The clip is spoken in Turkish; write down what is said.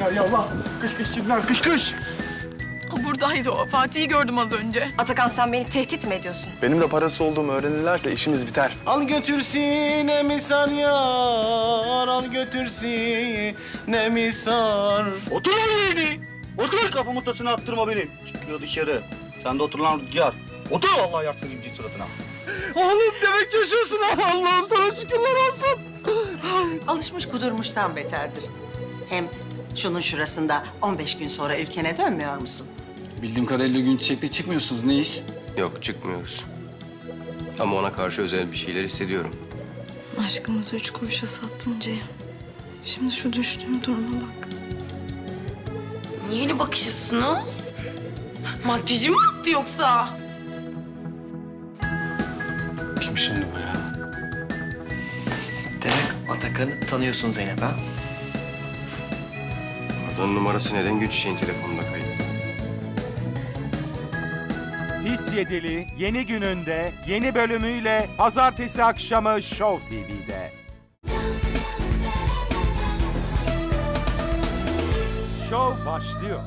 Kimler ya Allah? Kış kış kimler? Kış kış. Buradaydı o. Fatih'i gördüm az önce. Atakan sen beni tehdit mi ediyorsun? Benim de parası olduğumu öğrenirlerse işimiz biter. Al götürsün ne misal yar, al götürsün ne misal. Otur lan yerine. Otur kafamı tasını attırma benim. Çıkıyor dışarı. Sen de otur lan Rüzgar. Otur vallahi yartırayım cid suratına. Oğlum demek yaşıyorsun ha. Allah'ım sana şükürler olsun. Alışmış kudurmuştan beterdir. Hem şunun şurasında 15 gün sonra ülkene dönmüyor musun? Bildiğim kadarıyla gün çiçekte çıkmıyorsunuz. Ne iş? Yok çıkmıyoruz. Ama ona karşı özel bir şeyler hissediyorum. Aşkımızı üç kuruşa sattın Ceyhun. Şimdi şu düştüğüm duruma bak. Niye öyle bakışıyorsunuz? Makyajı mı attı yoksa? Kim şimdi bu ya? Demek Atakan'ı tanıyorsun Zeynep ha? Arda'nın numarası neden güç şeyin telefonunda kayıt? Pis Yedili yeni gününde yeni bölümüyle pazartesi akşamı Show TV'de. Show başlıyor.